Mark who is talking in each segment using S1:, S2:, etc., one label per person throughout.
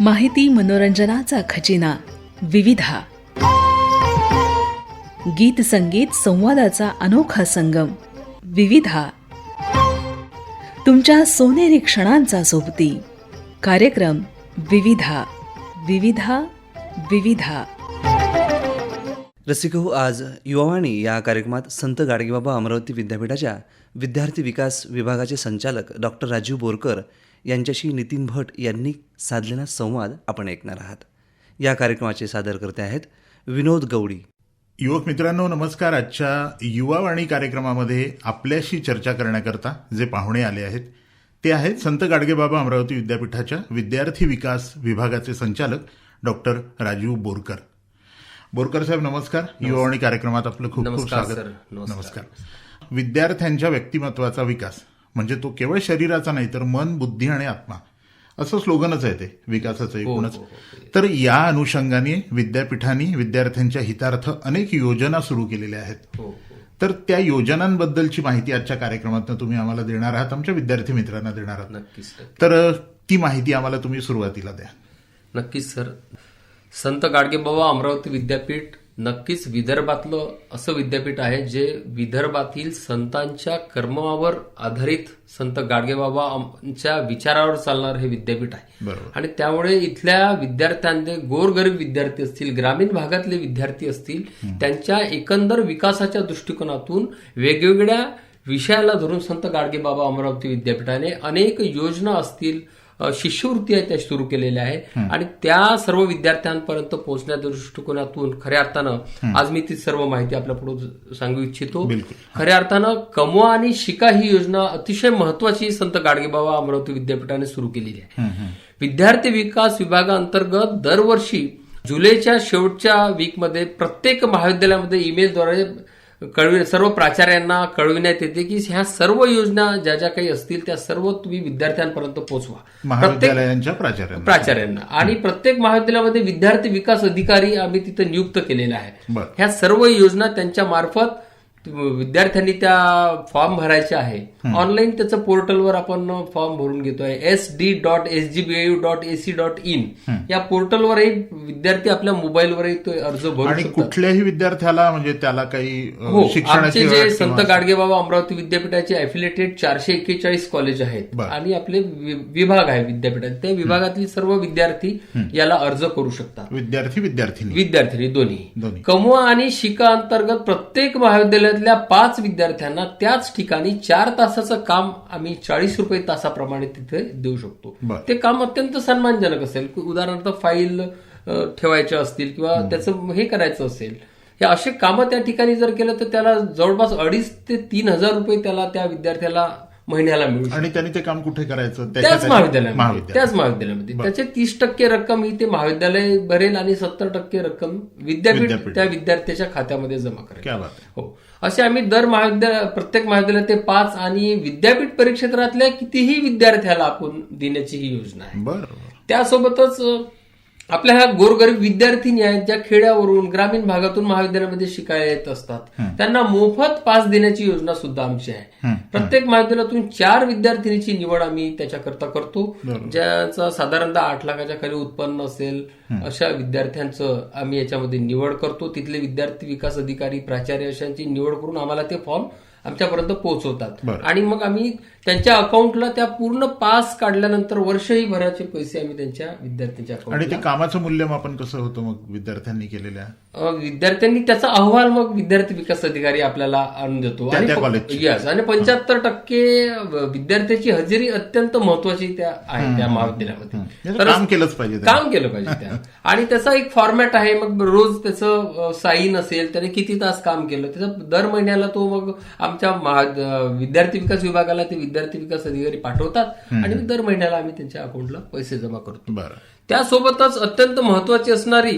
S1: माहिती मनोरंजनाचा खजिना विविधा. गीत संगीत संवादाचा अनोखा संगम विविधा. तुमच्या सोनेरी क्षणांचा सोबती कार्यक्रम विविधा. विविधा विविधा.
S2: रसिक आज युवावाणी या कार्यक्रमात संत गाडगेबाबा अमरावती विद्यापीठाच्या विद्यार्थी विकास विभागाचे संचालक डॉक्टर राजीव बोरकर यांच्याशी नितीन भट यांनी साधलेला संवाद आपण ऐकणार आहात. या कार्यक्रमाचे सादरकर्ते आहेत विनोद गवडी
S3: युवक मित्रांनो नमस्कार. आजच्या युवावाणी कार्यक्रमामध्ये आपल्याशी चर्चा करण्याकरता जे पाहुणे आले आहेत ते आहेत संत गाडगेबाबा अमरावती विद्यापीठाच्या विद्यार्थी विकास विभागाचे संचालक डॉक्टर राजीव बोरकर. बोरकर साहेब नमस्कार. युवावाणी कार्यक्रमात आपलं खूप खूप स्वागत.
S4: नमस्कार.
S3: विद्यार्थ्यांच्या व्यक्तिमत्वाचा विकास. म्हणजे तो केवळ शरीराचा नाही तर मन बुद्धी आणि आत्मा. असं स्लोगनच आहे ते विकासाचं एकूणच. तर या अनुषंगाने विद्यापीठांनी विद्यार्थ्यांच्या हितार्थ अनेक योजना सुरू केलेल्या आहेत.
S4: हो,
S3: तर त्या योजनांबद्दलची माहिती आजच्या कार्यक्रमातून तुम्ही आम्हाला देणार आहात आमच्या विद्यार्थी मित्रांना देणार आहात. तर ती माहिती आम्हाला तुम्ही सुरुवातीला द्या.
S4: नक्कीच सर. संत गाडगेबाबा अमरावती विद्यापीठ नक्कीच विदर्भातलं असं विद्यापीठ आहे जे विदर्भातील संतांच्या कर्मावर आधारित संत गाडगेबाबांच्या विचारावर चालणार हे विद्यापीठ आहे. आणि त्यामुळे इथल्या विद्यार्थ्यांचे गोरगरीब विद्यार्थी असतील ग्रामीण भागातले विद्यार्थी असतील त्यांच्या एकंदर विकासाच्या दृष्टिकोनातून वेगवेगळ्या विषयाला धरून संत गाडगेबाबा अमरावती विद्यापीठाने अनेक योजना असतील शिष्यवृत्ती आहेत त्या सुरू केलेल्या आहेत. आणि त्या सर्व विद्यार्थ्यांपर्यंत पोहोचण्याच्या दृष्टिकोनातून खऱ्या अर्थानं आज मी ती सर्व माहिती आपल्या पुढे सांगू इच्छितो. खऱ्या अर्थानं कमवा आणि शिका ही योजना अतिशय महत्वाची संत गाडगेबाबा अमरावती विद्यापीठाने सुरू केलेली आहे. विद्यार्थी विकास विभागाअंतर्गत दरवर्षी जुलैच्या शेवटच्या वीकमध्ये प्रत्येक महाविद्यालयामध्ये ईमेलद्वारे कळवी सर्व प्राचार्यांना कळविण्यात येते की ह्या सर्व योजना ज्या ज्या काही असतील त्या सर्व तुम्ही विद्यार्थ्यांपर्यंत पोहोचवा प्रत्येक
S3: प्राचार्यांना.
S4: प्राचार्यांना. आणि प्रत्येक महाविद्यालयामध्ये विद्यार्थी विकास अधिकारी आम्ही तिथे नियुक्त केलेले आहे. ह्या सर्व योजना त्यांच्या मार्फत विद्यार्थ्यांनी त्या फॉर्म भरायचे आहे. ऑनलाईन त्याचं पोर्टलवर आपण फॉर्म भरून घेतोय. S D dot S G B dot A C dot in या पोर्टलवरही विद्यार्थी आपल्या मोबाईलवरही तो अर्ज भरू
S3: कुठल्याही विद्यार्थ्याला म्हणजे त्याला काही
S4: हो
S3: शिक्षणाची
S4: आमचे जे संत गाडगेबाबा अमरावती विद्यापीठाचे अफिलेटेड चारशे एक्केचाळीस कॉलेज आहेत. आणि आपले विभाग आहे विद्यापीठात त्या विभागातील सर्व विद्यार्थी याला अर्ज करू शकतात.
S3: विद्यार्थी विद्यार्थिनी.
S4: विद्यार्थी दोन्ही. कमवा आणि शिका अंतर्गत प्रत्येक महाविद्यालयातल्या पाच विद्यार्थ्यांना त्याच ठिकाणी चार तासाचं काम आम्ही चाळीस रुपये तासाप्रमाणे तिथे देऊ शकतो. ते काम अत्यंत सन्मानजनक असेल. उदाहरणार्थ फाईल ठेवायच्या असतील किंवा त्याचं हे करायचं असेल. हे असे कामं त्या ठिकाणी जर केलं तर त्याला जवळपास अडीच ते तीन हजार रुपये त्याला त्या विद्यार्थ्याला महिन्याला मिळू.
S3: आणि त्यांनी ते काम कुठे करायचं?
S4: त्याच महाविद्यालयामध्ये.
S3: महाविद्यालय.
S4: त्याच महाविद्यालयामध्ये. त्याचे तीस टक्के रक्कम ही ते महाविद्यालय भरेल आणि सत्तर टक्के रक्कम विद्यापीठ. त्या विद्यार्थ्याच्या खात्यामध्ये जमा करेल.
S3: क्या बात आहे.
S4: हो. असे आम्ही दर महाविद्यालय प्रत्येक महाविद्यालयात ते पाच आणि विद्यापीठ परीक्षेत्रातल्या कितीही विद्यार्थ्याला आपण देण्याची ही योजना आहे. त्यासोबतच आपल्या ह्या गोरगरीब विद्यार्थिनी आहेत ज्या खेड्यावरून ग्रामीण भागातून महाविद्यालयामध्ये शिकायला येत असतात. त्यांना मोफत पास देण्याची योजना सुद्धा आमची आहे. प्रत्येक महाविद्यालयातून चार विद्यार्थिनीची निवड आम्ही त्याच्याकरता करतो. ज्याचं साधारणतः आठ लाखाच्या खाली उत्पन्न असेल अशा विद्यार्थ्यांचं आम्ही याच्यामध्ये निवड करतो. तिथले विद्यार्थी विकास अधिकारी प्राचार्य अशांची निवड करून आम्हाला ते फॉर्म आमच्यापर्यंत पोहोचवतात. आणि मग आम्ही त्यांच्या अकाउंटला त्या पूर्ण पास काढल्यानंतर वर्षही भराचे पैसे आम्ही त्यांच्या विद्यार्थ्यांच्या
S3: आणि ते कामाचं मूल्यमापन कसं होतं मग विद्यार्थ्यांनी केलेल्या?
S4: विद्यार्थ्यांनी त्याचा अहवाल मग विद्यार्थी विकास अधिकारी आपल्याला आणून देतो. यस आणि पंच्याहत्तर टक्के विद्यार्थ्याची हजेरी अत्यंत महत्वाची त्या आहे त्या महाविद्यालयामध्ये.
S3: काम केलंच पाहिजे.
S4: काम केलं पाहिजे त्या. आणि त्याचा एक फॉर्मॅट आहे मग रोज त्याचं साईन असेल त्याने किती तास काम केलं त्याचं दर महिन्याला तो मग आमच्या विद्यार्थी विकास विभागाला ते विद्यार्थी विकास अधिकारी पाठवतात आणि दर महिन्याला आम्ही त्यांच्या अकाउंटला पैसे जमा करतो.
S3: बरं.
S4: त्यासोबतच अत्यंत महत्वाची असणारी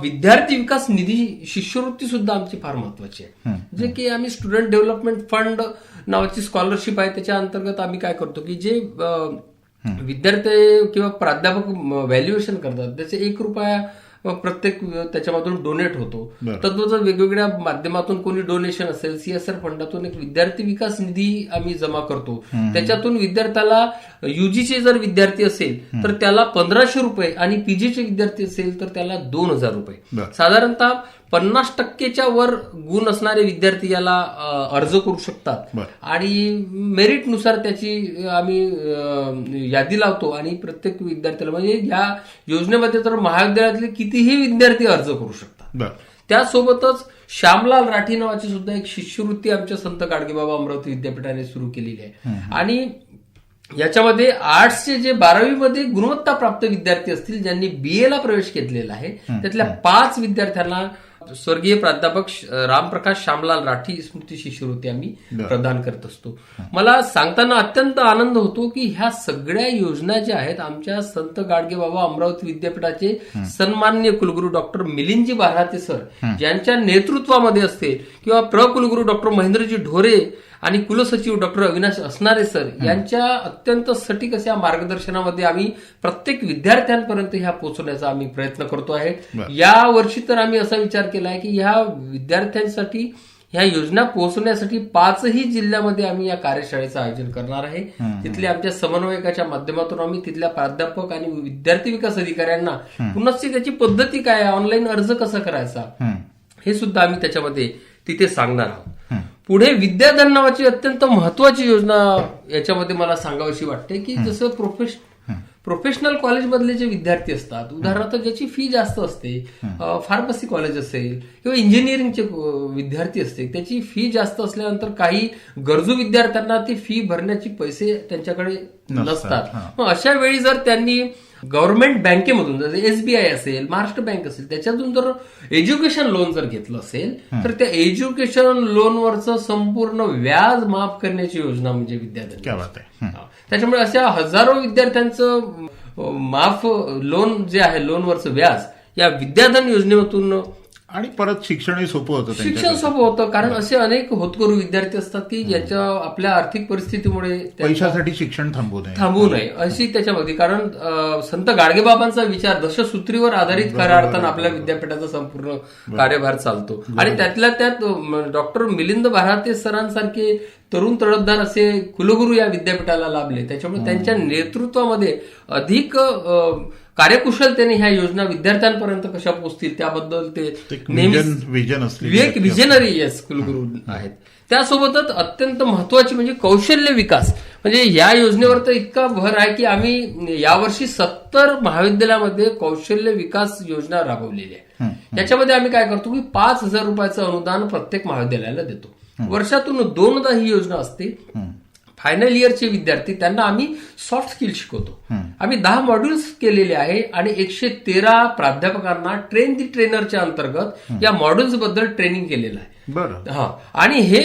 S4: विद्यार्थी विकास निधी शिष्यवृत्ती सुद्धा आमची फार महत्वाची आहे. जे की आम्ही स्टुडंट डेव्हलपमेंट फंड नावाची स्कॉलरशिप आहे त्याच्या अंतर्गत आम्ही काय करतो की जे विद्यार्थी किंवा प्राध्यापक व्हॅल्युएशन करतात. त्याचे एक रुपया अ, प्रत्येक त्याच्यामधून डोनेट होतो.
S3: बरं.
S4: तद्वत वेगवेगळ्या माध्यमातून कोणी डोनेशन असेल सीएसआर फंडातून एक विद्यार्थी विकास निधी आम्ही जमा करतो. त्याच्यातून विद्यार्थ्याला युजीचे जर विद्यार्थी असेल तर त्याला पंधराशे रुपये आणि पीजीचे विद्यार्थी असेल तर त्याला दोन हजार रुपये. साधारणतः पन्नास टक्केच्या वर गुण असणारे विद्यार्थी याला अर्ज करू शकतात. आणि मेरिटनुसार त्याची आम्ही यादी लावतो आणि प्रत्येक विद्यार्थ्याला म्हणजे या योजनेमध्ये तर महाविद्यालयातले कितीही विद्यार्थी अर्ज करू शकतात. त्यासोबतच श्यामलाल राठी नावाची सुद्धा एक शिष्यवृत्ती आमच्या संत गाडगेबाबा अमरावती विद्यापीठाने सुरू केलेली आहे. आणि याच्यामध्ये आर्ट्सचे जे बारावीमध्ये गुणवत्ता प्राप्त विद्यार्थी असतील ज्यांनी बीए ला प्रवेश घेतलेला आहे त्यातल्या पाच विद्यार्थ्यांना स्वर्गीय प्राध्यापक रामप्रकाश श्यामलाल राठी स्मृती शिष्यवृत्ती आम्ही. प्रदान करत असतो. मला सांगताना अत्यंत आनंद होतो की ह्या सगळ्या योजना ज्या आहेत आमच्या संत गाडगेबाबा अमरावती विद्यापीठाचे सन्मान्य कुलगुरू डॉक्टर मिलिंदजी बाराते सर यांच्या नेतृत्वामध्ये असते किंवा प्र कुलगुरू डॉक्टर महेंद्रजी ढोरे आणि कुलसचिव डॉक्टर अविनाश असणारे सर यांच्या अत्यंत सटीक अशा मार्गदर्शनामध्ये आम्ही प्रत्येक विद्यार्थ्यांपर्यंत ह्या पोहोचवण्याचा आम्ही प्रयत्न करतो आहे. या वर्षी तर आम्ही असा विचार केला आहे की ह्या विद्यार्थ्यांसाठी ह्या योजना पोहोचवण्यासाठी पाचही जिल्ह्यामध्ये आम्ही या कार्यशाळेचं आयोजन करणार आहे. तिथल्या आमच्या समन्वयकाच्या माध्यमातून आम्ही तिथल्या प्राध्यापक आणि विद्यार्थी विकास अधिकाऱ्यांना पुनश्च त्याची पद्धती काय ऑनलाईन अर्ज कसा करायचा.
S3: हे
S4: सुद्धा आम्ही त्याच्यामध्ये तिथे सांगणार आहोत. पुढे विद्याधन नावाची अत्यंत महत्वाची योजना याच्यामध्ये मला सांगावीशी वाटते की जसं प्रोफेश प्रोफेशनल कॉलेजमधले जे विद्यार्थी असतात उदाहरणार्थ ज्याची फी जास्त असते फार्मसी कॉलेज असेल किंवा इंजिनिअरिंगचे विद्यार्थी असतील त्याची फी जास्त असल्यानंतर काही गरजू विद्यार्थ्यांना ती फी भरण्याची पैसे त्यांच्याकडे
S3: नसतात.
S4: मग अशा वेळी जर त्यांनी गव्हर्नमेंट बँकेमधून जसे एसबीआय असेल महाराष्ट्र बँक असेल त्याच्यातून जर एज्युकेशन लोन जर घेतलं असेल तर त्या एज्युकेशन लोनवरचं संपूर्ण व्याज माफ करण्याची योजना म्हणजे विद्यार्थी
S3: क्या बात आहे. हं.
S4: त्याच्यामुळे अशा हजारो विद्यार्थ्यांचं माफ लोन जे आहे लोनवरचं व्याज या विद्याधन योजनेतून
S3: आणि परत शिक्षणही सोपं होतं
S4: शिक्षण. सोपं होतं कारण असे अनेक होतकरू विद्यार्थी असतात की ज्याच्या आपल्या आर्थिक परिस्थितीमुळे
S3: पैशासाठी शिक्षण थांबवू नये.
S4: थांबवू नये अशी त्याच्यामध्ये. कारण संत गाडगेबाबांचा विचार दशसूत्रीवर आधारित खऱ्या अर्थानं आपल्या विद्यापीठाचा संपूर्ण कार्यभार चालतो. आणि त्यातल्या त्यात डॉक्टर मिलिंद भाराते सरांसारखे तरुण तडफदार असे कुलगुरू या विद्यापीठाला लाभले. त्याच्यामुळे त्यांच्या नेतृत्वामध्ये अधिक कार्यकुशलतेने ह्या योजना विद्यार्थ्यांपर्यंत कशा पोहोचतील त्याबद्दल ते
S3: एक
S4: विजनरी येस कुलगुरू आहेत. त्यासोबतच अत्यंत महत्वाची म्हणजे कौशल्य विकास. म्हणजे या योजनेवर तर इतका भर आहे की आम्ही यावर्षी सत्तर महाविद्यालयामध्ये कौशल्य विकास योजना राबवलेली आहे. याच्यामध्ये आम्ही काय करतो की पाच हजार रुपयाचं अनुदान प्रत्येक महाविद्यालयाला देतो. वर्षातून दोनदा ही योजना असते. फायनल इयरचे विद्यार्थी त्यांना आम्ही सॉफ्ट स्किल शिकवतो. आम्ही दहा मॉड्यूल्स केलेले आहे आणि एकशे तेरा प्राध्यापकांना ट्रेन दी ट्रेनरच्या अंतर्गत या मॉड्यूल्सबद्दल ट्रेनिंग केलेलं आहे.
S3: बरं.
S4: हा. आणि हे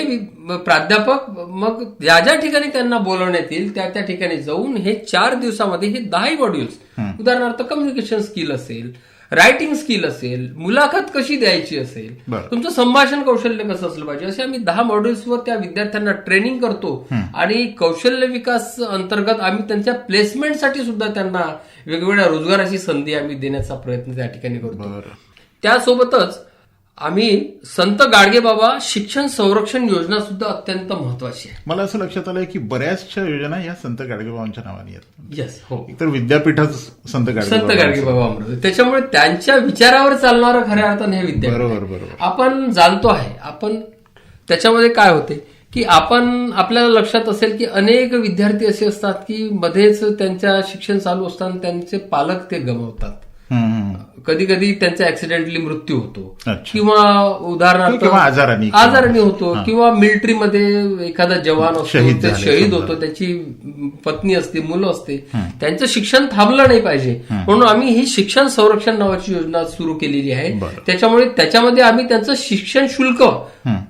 S4: प्राध्यापक मग ज्या ज्या ठिकाणी त्यांना बोलवण्यात येईल त्या त्या ठिकाणी जाऊन हे चार दिवसामध्ये हे दहाही मॉड्यूल्स उदाहरणार्थ कम्युनिकेशन स्किल असेल रायटिंग स्किल असेल मुलाखत कशी द्यायची असेल. तुमचं संभाषण कौशल्य कसं असलं पाहिजे? असे आम्ही दहा मॉड्यूल्सवर त्या विद्यार्थ्यांना ट्रेनिंग करतो आणि कौशल्य विकास अंतर्गत आम्ही त्यांच्या प्लेसमेंटसाठी सुद्धा त्यांना वेगवेगळ्या रोजगाराची संधी आम्ही देण्याचा प्रयत्न त्या ठिकाणी करतो. त्यासोबतच आम्ही संत गाडगेबाबा शिक्षण संरक्षण योजना सुद्धा अत्यंत महत्वाची आहे.
S3: मला असं लक्षात आलंय की बऱ्याचशा योजना या संत गाडगेबाबांच्या नावाने आहेत.
S4: येस हो.
S3: एकतर विद्यापीठच संत गाडगेबाबा
S4: संत गाडगेबाबा अमृत. त्याच्यामुळे त्यांच्या विचारावर चालणारं खऱ्या अर्थाने हे विद्यापीठ.
S3: बरोबर बरोबर.
S4: आपण जाणतो आहे. आपण त्याच्यामध्ये काय होते की आपण आपल्याला लक्षात असेल की अनेक विद्यार्थी असे असतात की मध्येच त्यांच्या शिक्षण चालू असताना त्यांचे पालक ते गमावतात. कधी कधी त्यांचा ऍक्सिडेंटली मृत्यू होतो. किंवा उदाहरणार्थ
S3: किंवा आजाराने.
S4: आजाराने होतो किंवा मिलिटरीमध्ये एखादा जवान असतो
S3: शहीद.
S4: होतो त्याची पत्नी असते मुलं असते त्यांचं शिक्षण थांबलं नाही पाहिजे. म्हणून आम्ही ही शिक्षण संरक्षण नावाची योजना सुरू केलेली आहे. त्याच्यामुळे त्याच्यामध्ये आम्ही त्यांचं शिक्षण शुल्क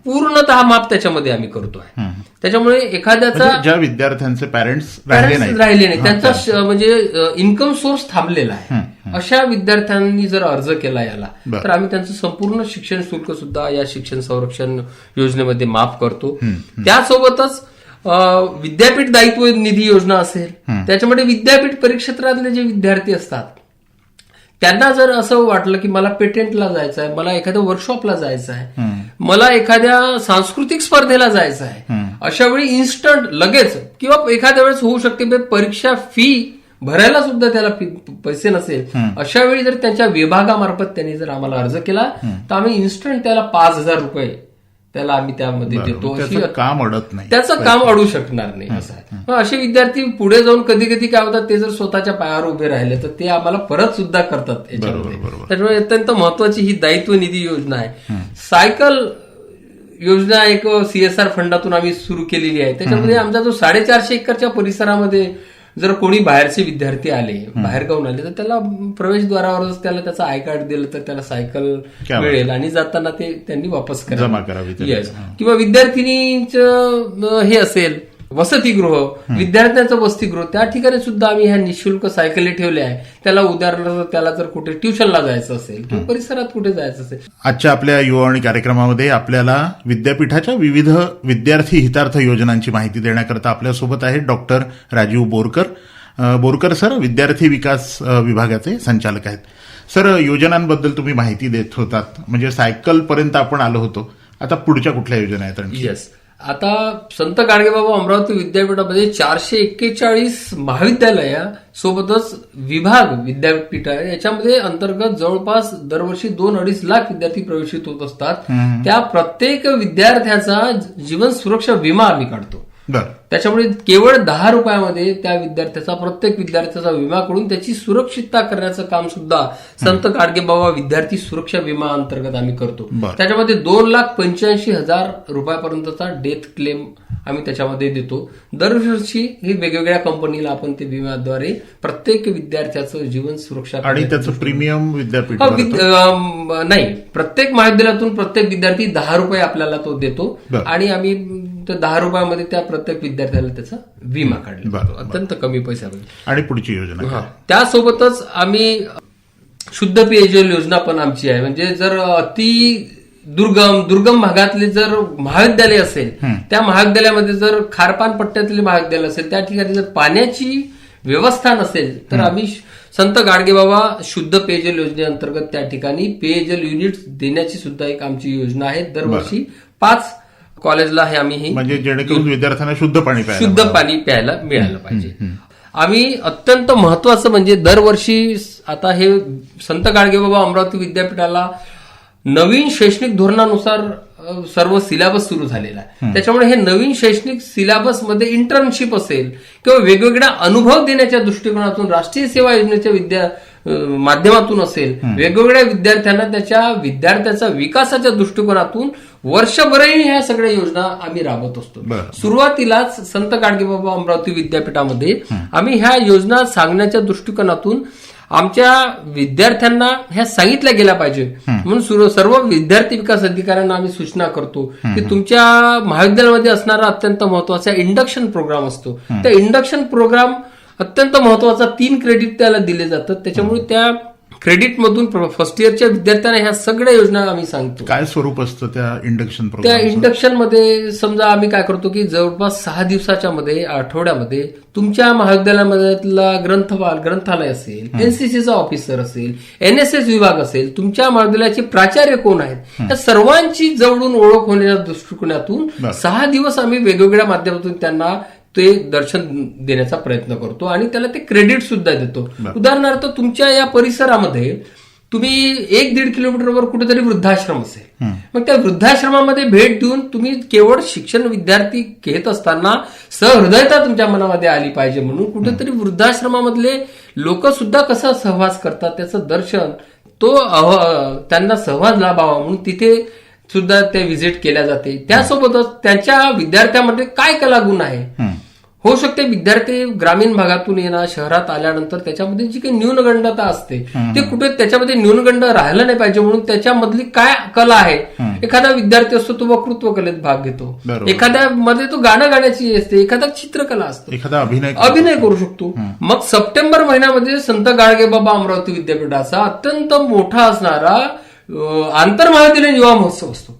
S4: पूर्णतः माफ त्याच्यामध्ये आम्ही करतो आहे. त्याच्यामुळे एखाद्याचा
S3: म्हणजे ज्या विद्यार्थ्यांचे पॅरेंट्स राहिले नाही
S4: राहिले नाही त्यांचा म्हणजे इन्कम सोर्स थांबलेला आहे. अशा विद्यार्थ्यांनी जर अर्ज केला याला. तर आम्ही त्यांचं संपूर्ण शिक्षण शुल्क सुद्धा या शिक्षण संरक्षण योजनेमध्ये माफ करतो. त्यासोबतच विद्यापीठ दायित्व निधी योजना असेल त्याच्यामध्ये विद्यापीठ परिक्षेत्रातले जे विद्यार्थी असतात त्यांना जर असं वाटलं की मला पेटेंटला जायचं आहे मला एखाद्या वर्कशॉपला जायचं आहे मला एखाद्या सांस्कृतिक स्पर्धेला जायचं आहे अशा वेळी इन्स्टंट लगेच किंवा एखाद्या वेळेस होऊ शकते बे परीक्षा फी भरायला सुद्धा त्याला पैसे नसेल अशा वेळी जर त्यांच्या विभागामार्फत त्यांनी जर आम्हाला अर्ज केला तर आम्ही इन्स्टंट त्याला पाच हजार रुपये त्याला आम्ही त्यामध्ये देतो अशी
S3: त्याचं काम अडत नाही.
S4: त्याचं काम अडू शकणार नाही असं असे विद्यार्थी पुढे जाऊन कधी कधी काय होतात ते जर स्वतःच्या पायावर उभे राहिले तर ते आम्हाला परत सुद्धा करतात याच्यामध्ये. त्याच्यामुळे अत्यंत महत्वाची ही दायित्व निधी योजना आहे. सायकल योजना एक सीएसआर फंडातून आम्ही सुरू केलेली आहे. त्याच्यामध्ये आमचा जो साडेचारशे एकरच्या परिसरामध्ये जर कोणी बाहेरचे विद्यार्थी आले बाहेर गावून आले तर त्याला प्रवेशद्वारावरच त्याला त्याचं आय कार्ड दिलं तर त्याला सायकल. मिळेल आणि जाताना ते त्यांनी वापस करावं. किंवा विद्यार्थिनीचं हे असेल वसतिगृह विद्यार्थ्यांचं वसतिगृह त्या ठिकाणी सुद्धा आम्ही ह्या निशुल्क सायकली ठेवल्या आहे. त्याला उदाहरणार्थ त्याला जर कुठे ट्युशनला जायचं असेल किंवा परिसरात कुठे जायचं असेल.
S3: आजच्या आपल्या युवावाणी कार्यक्रमामध्ये आपल्याला विद्यापीठाच्या विविध विद्यार्थी हितार्थ योजनांची माहिती देण्याकरता आपल्यासोबत आहेत डॉक्टर राजीव बोरकर. बोरकर सर विद्यार्थी विकास विभागाचे संचालक आहेत. सर योजनांबद्दल तुम्ही माहिती देत होतात. म्हणजे सायकल पर्यंत आपण आलो होतो. आता पुढच्या कुठल्या योजना आहेत?
S4: येस आता संत गाडगेबाबा अमरावती विद्यापीठामध्ये चारशे एक्केचाळीस महाविद्यालया सोबतच विभाग विद्यापीठ आहे. याच्यामध्ये अंतर्गत जवळपास दरवर्षी दोन अडीच लाख विद्यार्थी प्रवेशित होत असतात. त्या प्रत्येक विद्यार्थ्याचा जीवन सुरक्षा विमा आम्ही काढतो. त्याच्यामुळे केवळ दहा रुपयामध्ये त्या विद्यार्थ्याचा प्रत्येक विद्यार्थ्याचा विमा करून त्याची सुरक्षितता करण्याचं काम सुद्धा संत गाडगेबाबा विद्यार्थी सुरक्षा विमा अंतर्गत आम्ही करतो. त्याच्यामध्ये दोन लाख पंच्याऐंशी हजार रुपयापर्यंतचा डेथ क्लेम आम्ही त्याच्यामध्ये देतो. दरवर्षी हे वेगवेगळ्या कंपनीला आपण ते विम्याद्वारे प्रत्येक विद्यार्थ्याचं जीवन सुरक्षा
S3: आणि त्याचं प्रीमियम विद्यापीठ
S4: नाही. प्रत्येक महाविद्यालयातून प्रत्येक विद्यार्थी दहा रुपये आपल्याला तो देतो. आणि आम्ही त्या दहा रुपयामध्ये त्या प्रत्येक विद्यार्थ्याला त्याचा विमा काढला. अत्यंत कमी पैशामध्ये.
S3: आणि पुढची योजना.
S4: त्यासोबतच आम्ही शुद्ध पेयजल योजना पण आमची आहे. म्हणजे जर अति दुर्गम दुर्गम भागातले जर महाविद्यालय असेल त्या महाविद्यालयामध्ये जर खारपान पट्ट्यातले महाविद्यालय असेल त्या ठिकाणी जर पाण्याची व्यवस्था नसेल तर आम्ही संत गाडगेबाबा शुद्ध पेयजल योजनेअंतर्गत त्या ठिकाणी पेयजल युनिट देण्याची सुद्धा एक आमची योजना आहे. दरवर्षी पाच कॉलेजला हे आम्ही ही.
S3: म्हणजे जेणेकरून विद्यार्थ्यांना शुद्ध पाणी प्यायला
S4: शुद्ध पाणी प्यायला मिळालं पाहिजे. आम्ही अत्यंत महत्वाचं म्हणजे दरवर्षी आता हे संत गाडगेबाबा अमरावती विद्यापीठाला नवीन शैक्षणिक धोरणानुसार सर्व सिलेबस सुरू झालेला आहे. त्याच्यामुळे हे नवीन शैक्षणिक सिलेबसमध्ये इंटर्नशिप असेल किंवा वेगवेगळ्या अनुभव देण्याच्या दृष्टिकोनातून राष्ट्रीय सेवा योजनेच्या विद्या माध्यमातून असेल वेगवेगळ्या विद्यार्थ्यांना त्याच्या विद्यार्थ्याच्या विकासाच्या दृष्टिकोनातून वर्षभरही ह्या सगळ्या योजना आम्ही राबवत असतो. सुरुवातीलाच संत गाडगेबाबा अमरावती विद्यापीठामध्ये आम्ही ह्या योजना सांगण्याच्या दृष्टिकोनातून आमच्या विद्यार्थ्यांना ह्या सांगितल्या गेल्या पाहिजे. म्हणून सुरु- सर्व विद्यार्थी विकास अधिकाऱ्यांना आम्ही सूचना करतो की तुमच्या महाविद्यालयामध्ये असणारा अत्यंत महत्त्वाचा इंडक्शन प्रोग्राम असतो. त्या इंडक्शन प्रोग्राम अत्यंत महत्त्वाचा तीन क्रेडिट त्याला दिले जातात. त्याच्यामुळे त्या क्रेडिट मधून फर्स्ट इयरच्या विद्यार्थ्यांना ह्या सगळ्या योजना आम्ही सांगतो.
S3: काय स्वरूप असतं त्या इंडक्शन
S4: त्या इंडक्शनमध्ये समजा आम्ही काय करतो की जवळपास सहा दिवसाच्या मध्ये आठवड्यामध्ये तुमच्या महाविद्यालयामधला ग्रंथपाल ग्रंथालय असेल एनसीसीचा ऑफिसर असेल एनएसएस विभाग असेल तुमच्या महाविद्यालयाचे प्राचार्य कोण आहेत? या सर्वांची जवळून ओळख होण्याच्या दृष्टिकोनातून. सहा दिवस आम्ही वेगवेगळ्या माध्यमातून त्यांना ते दर्शन देण्याचा प्रयत्न करतो आणि त्याला ते क्रेडिट सुद्धा देतो. उदाहरणार्थ तुमच्या या परिसरामध्ये तुम्ही एक दीड किलोमीटरवर कुठेतरी वृद्धाश्रम असेल. मग त्या वृद्धाश्रमामध्ये भेट देऊन तुम्ही केवळ शिक्षण विद्यार्थी घेत असताना सहृदयता तुमच्या मनामध्ये आली पाहिजे म्हणून कुठेतरी वृद्धाश्रमामधले लोक सुद्धा कसा सहवास करतात त्याचं दर्शन तो त्यांना सहवास लाभावा म्हणून तिथे सुद्धा ते व्हिजिट केल्या जाते. त्यासोबतच त्यांच्या विद्यार्थ्यामध्ये काय कलागुण आहे? होऊ शकते विद्यार्थी ग्रामीण भागातून येणार शहरात आल्यानंतर त्याच्यामध्ये जी काही न्यूनगंडता असते ते कुठे त्याच्यामध्ये न्यूनगंड राहिलं नाही पाहिजे म्हणून त्याच्यामधली काय कला आहे एखादा विद्यार्थी असतो तो वक्तृत्व कलेत भाग घेतो. एखाद्या मध्ये तो गाणं गाण्याची असते एखादा चित्रकला असतो.
S3: एखादा अभिनय
S4: अभिनय करू शकतो. मग सप्टेंबर महिन्यामध्ये संत गाडगेबाबा अमरावती विद्यापीठाचा अत्यंत मोठा असणारा आंतरमहाविद्यालयीन युवा महोत्सव असतो.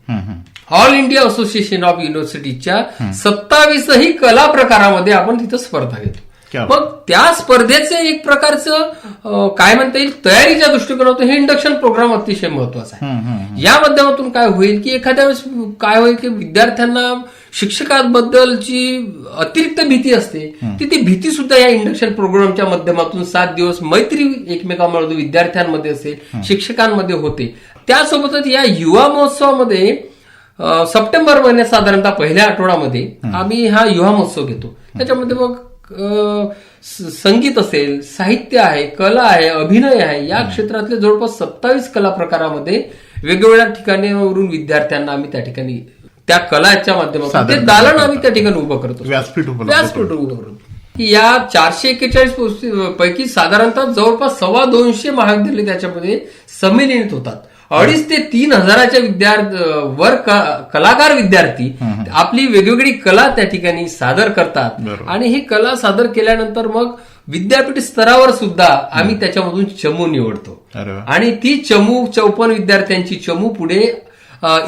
S4: ऑल इंडिया असोसिएशन ऑफ युनिव्हर्सिटीच्या सत्तावीसही कला प्रकारामध्ये आपण तिथं स्पर्धा घेतो. मग त्या स्पर्धेचे एक प्रकारचं काय म्हणता येईल तयारीच्या दृष्टिकोनातून हे इंडक्शन प्रोग्राम अतिशय महत्त्वाचा आहे. या माध्यमातून काय होईल की एखाद्या वेळेस काय होईल की विद्यार्थ्यांना शिक्षकांबद्दलची अतिरिक्त भीती असते ती ती भीती सुद्धा या इंडक्शन प्रोग्रामच्या माध्यमातून सात दिवस मैत्री एकमेकांमध्ये विद्यार्थ्यांमध्ये असेल शिक्षकांमध्ये होते. त्यासोबतच या युवा महोत्सवामध्ये सप्टेंबर महिन्यात साधारणतः पहिल्या आठवड्यामध्ये आम्ही हा युवा महोत्सव घेतो. त्याच्यामध्ये मग संगीत असेल साहित्य आहे कला आहे अभिनय आहे या क्षेत्रातले जवळपास सत्तावीस कला प्रकारामध्ये वेगवेगळ्या ठिकाणीवरून विद्यार्थ्यांना आम्ही त्या ठिकाणी त्या कलाच्या माध्यमातून ते दालन आम्ही त्या ठिकाणी उभं करतो.
S3: व्यासपीठ
S4: व्यासपीठ उभं करतो की या चारशे एक्केचाळीस पैकी साधारणतः जवळपास सव्वा दोनशे महाविद्यालय त्याच्यामध्ये संमिलित होतात. अडीच ते तीन हजाराच्या विद्यार्थी वर कलाकार विद्यार्थी आपली वेगवेगळी कला त्या ठिकाणी सादर करतात. आणि ही कला सादर केल्यानंतर मग विद्यापीठ स्तरावर सुद्धा आम्ही त्याच्यामधून चमू निवडतो. आणि ती चमू चौपन्न विद्यार्थ्यांची चमू पुढे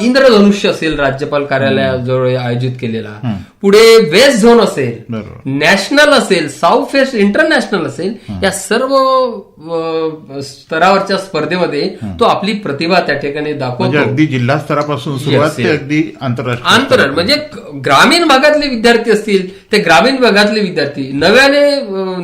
S4: इंद्रधनुष्य असेल राज्यपाल कार्यालयाजवळ आयोजित केलेला. पुढे वेस्ट झोन असेल नॅशनल असेल साऊथ फेस्ट इंटरनॅशनल असेल या सर्व स्तरावरच्या स्पर्धेमध्ये तो आपली प्रतिभा त्या ठिकाणी
S3: म्हणजे
S4: दाखवतो
S3: अगदी जिल्हा स्तरापासून सुरुवात ते
S4: yes.
S3: अगदी आंतरराष्ट्रीय
S4: अंतरण म्हणजे ग्रामीण भागातले विद्यार्थी असतील ते ग्रामीण भागातले विद्यार्थी. नव्याने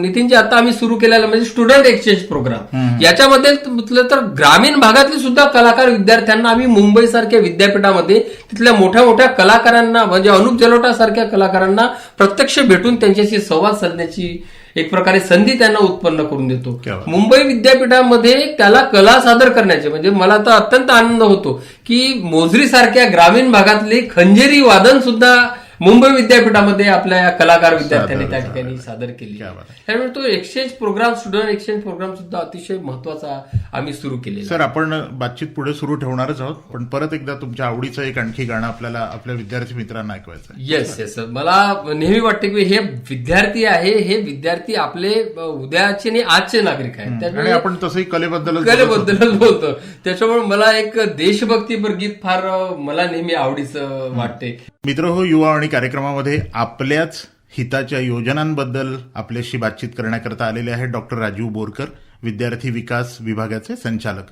S4: नितीनजी आता आम्ही सुरू केलेला म्हणजे स्टुडंट एक्सचेंज प्रोग्राम याच्यामध्ये म्हटलं तर ग्रामीण भागातले सुद्धा कलाकार विद्यार्थ्यांना आम्ही मुंबई सारख्या विद्यापीठामध्ये तिथल्या मोठ्या मोठ्या कलाकारांना म्हणजे अनुप जलोटा सारख्या कलाकारांना प्रत्यक्ष भेटून त्यांच्याशी संवाद साधण्याची एक प्रकारे संधी त्यांना उत्पन्न करून देतो. मुंबई विद्यापीठामध्ये त्याला कला सादर करण्याचे म्हणजे मला तर अत्यंत आनंद होतो की मोजरी सारख्या ग्रामीण भागातले खंजेरी वादन सुद्धा मुंबई विद्यापीठामध्ये आपल्या या कलाकार विद्यार्थ्यांनी त्या ठिकाणी सादर केली. त्यामुळे तो exchange programme student exchange programme सुद्धा अतिशय महत्त्वाचा आम्ही सुरू केलेला
S3: सर आपण बातचीत पुढे सुरू ठेवणारच आहोत पण परत एकदा तुमच्या आवडीचं एक आणखी गाणं आपल्याला आपल्या विद्यार्थी मित्रांना ऐकवायचं.
S4: येस येस मला नेहमी वाटते की हे विद्यार्थी आहे हे विद्यार्थी आपले उद्याचे आणि आजचे नागरिक आहेत. त्यामुळे
S3: आपण तसंही कलेबद्दल.
S4: कलेबद्दलच बोलतो. त्याच्यामुळे मला एक देशभक्तीपर गीत फार मला नेहमी आवडीचं वाटते
S3: मित्र हो युवा आणि कार्यक्रमामध्ये आपल्याच हिताच्या योजनांबद्दल आपल्याशी बातचीत करण्याकरता आलेले आहेत डॉक्टर राजीव बोरकर विद्यार्थी विकास विभागाचे संचालक.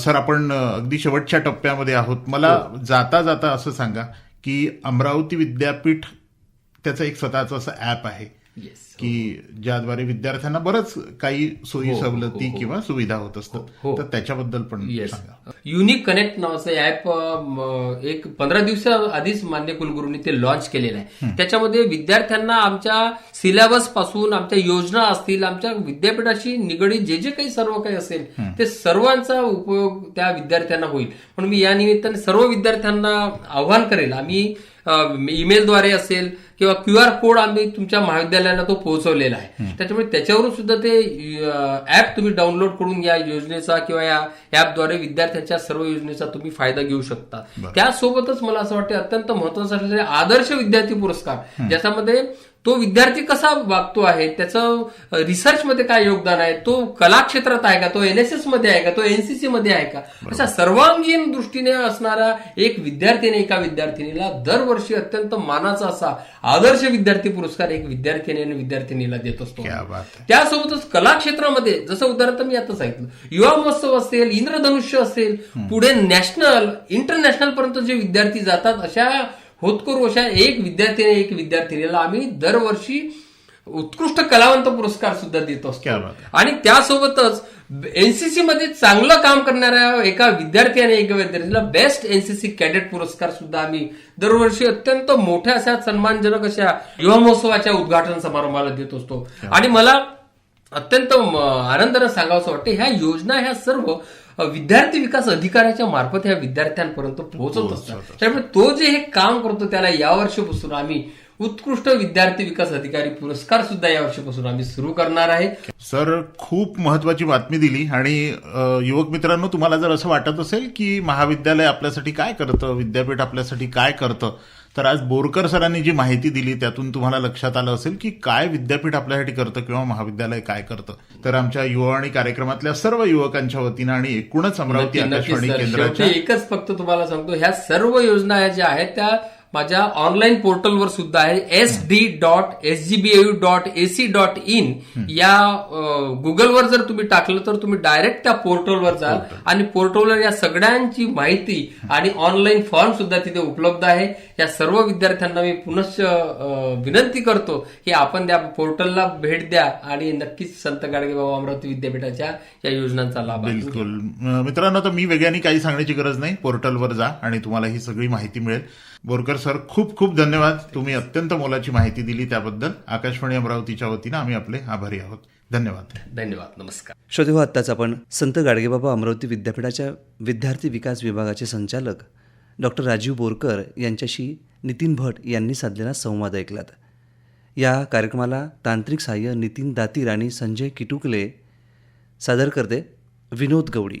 S3: सर आपण अगदी शेवटच्या टप्प्यामध्ये आहोत. मला जाता जाता असं सांगा की अमरावती विद्यापीठ त्याचं एक स्वतःचं असं ऍप आहे. की ज्याद्वारे विद्यार्थ्यांना बरंच काही सोयी सवलती किंवा सुविधा होत असतात. तर त्याच्याबद्दल पण
S4: युनिक कनेक्ट नावाचं ऍप एक पंधरा दिवसा आधीच मान्य कुलगुरूंनी ते लॉन्च केलेलं आहे. त्याच्यामध्ये विद्यार्थ्यांना आमच्या सिलेबसपासून आमच्या योजना असतील आमच्या विद्यापीठाशी निगडीत जे जे काही सर्व काही असेल ते सर्वांचा उपयोग त्या विद्यार्थ्यांना होईल. म्हणून मी या निमित्ताने सर्व विद्यार्थ्यांना आव्हान करेल. आम्ही ईमेलद्वारे असेल किंवा क्यू आर कोड आम्ही तुमच्या महाविद्यालयाला तो पोहोचवलेला आहे. त्याच्यामुळे त्याच्यावरून सुद्धा ते ऍप तुम्ही डाउनलोड करून या योजनेचा किंवा या ऍपद्वारे विद्यार्थ्यांच्या सर्व योजनेचा तुम्ही फायदा घेऊ शकता. त्यासोबतच मला असं वाटतं अत्यंत महत्वाचं असलेले आदर्श विद्यार्थी पुरस्कार ज्याच्यामध्ये तो विद्यार्थी कसा वागतो आहे त्याचं रिसर्च मध्ये काय योगदान आहे तो कला क्षेत्रात आहे का तो एनएसएसमध्ये आहे का तो एनसीसी मध्ये आहे का? अशा सर्वांगीण दृष्टीने असणारा एक विद्यार्थीने एका विद्यार्थिनीला दरवर्षी अत्यंत मानाचा असा आदर्श विद्यार्थी पुरस्कार एक विद्यार्थ्याने आणि विद्यार्थिनीला देत असतो. त्यासोबतच कला क्षेत्रामध्ये जसं उदाहरण मी आता सांगितलं युवा महोत्सव असेल इंद्रधनुष्य असेल पुढे नॅशनल इंटरनॅशनल पर्यंत जे विद्यार्थी जातात अशा होतकरू अशा एक विद्यार्थीने एक विद्यार्थिनीला आम्ही दरवर्षी उत्कृष्ट कलावंत पुरस्कार सुद्धा देत असतो. आणि त्यासोबतच एनसीसी मध्ये चांगलं काम करणाऱ्या एका विद्यार्थी आणि एका विद्यार्थीला बेस्ट एनसीसी कॅडेट पुरस्कार सुद्धा आम्ही दरवर्षी अत्यंत मोठ्या अशा सन्मानजनक अशा युवा महोत्सवाच्या उद्घाटन समारंभाला देत असतो आणि मला अत्यंत आनंदानं सांगावं वाटतं ह्या योजना ह्या सर्व विद्यार्थी विकास अधिकाऱ्याच्या मार्फत ह्या विद्यार्थ्यांपर्यंत पोहोचत असतात. त्यामुळे तो जे हे काम करतो त्याला यावर्षीपासून आम्ही उत्कृष्ट विद्यार्थी विकास अधिकारी पुरस्कार सुद्धा यावर्षीपासून आम्ही सुरू करणार आहे.
S3: सर खूप महत्वाची बातमी दिली आणि युवक मित्रांनो तुम्हाला जर असं वाटत असेल की महाविद्यालय आपल्यासाठी काय करतं विद्यापीठ आपल्यासाठी काय करतं तर आज बोरकर सरांनी जी माहिती दिली त्यातून तुम्हाला लक्षात आलं असेल की काय विद्यापीठ आपल्यासाठी करतं किंवा महाविद्यालय काय करतं तर आमच्या युवावाणी कार्यक्रमातल्या सर्व युवकांच्या वतीनं आणि एकूणच अमरावती आकाशवाणी. केंद्राच्या
S4: एकच फक्त तुम्हाला सांगतो ह्या सर्व योजना ज्या आहेत त्या माझ्या ऑनलाईन पोर्टलवर सुद्धा आहे. S D dot S G B U dot AC dot in या गुगलवर जर तुम्ही टाकलं तर तुम्ही डायरेक्ट त्या पोर्टलवर जाल आणि पोर्टलवर या सगळ्यांची माहिती आणि ऑनलाईन फॉर्म सुद्धा तिथे उपलब्ध आहे. या सर्व विद्यार्थ्यांना मी पुनश्च विनंती करतो की आपण त्या पोर्टलला भेट द्या आणि नक्कीच संत गाडगेबाबा अमरावती विद्यापीठाच्या या योजनांचा लाभ
S3: बिलकुल. मित्रांनो तर मी वेगळ्यानी काही सांगण्याची गरज नाही. पोर्टलवर जा आणि तुम्हाला ही सगळी माहिती मिळेल. बोरकर सर खूप खूप धन्यवाद. तुम्ही अत्यंत मोलाची माहिती दिली त्याबद्दल. आकाशवाणी अमरावतीच्या वतीनं आम्ही आपले आभारी आहोत. धन्यवाद.
S4: धन्यवाद. नमस्कार.
S2: श्रोतेहो आत्ताच आपण संत गाडगेबाबा अमरावती विद्यापीठाच्या विद्यार्थी विकास विभागाचे संचालक डॉक्टर राजीव बोरकर यांच्याशी नितीन भट यांनी साधलेला संवाद ऐकलात. या कार्यक्रमाला तांत्रिक सहाय्य नितीन दातीर आणि संजय किटुकले सादर करते विनोद गवडी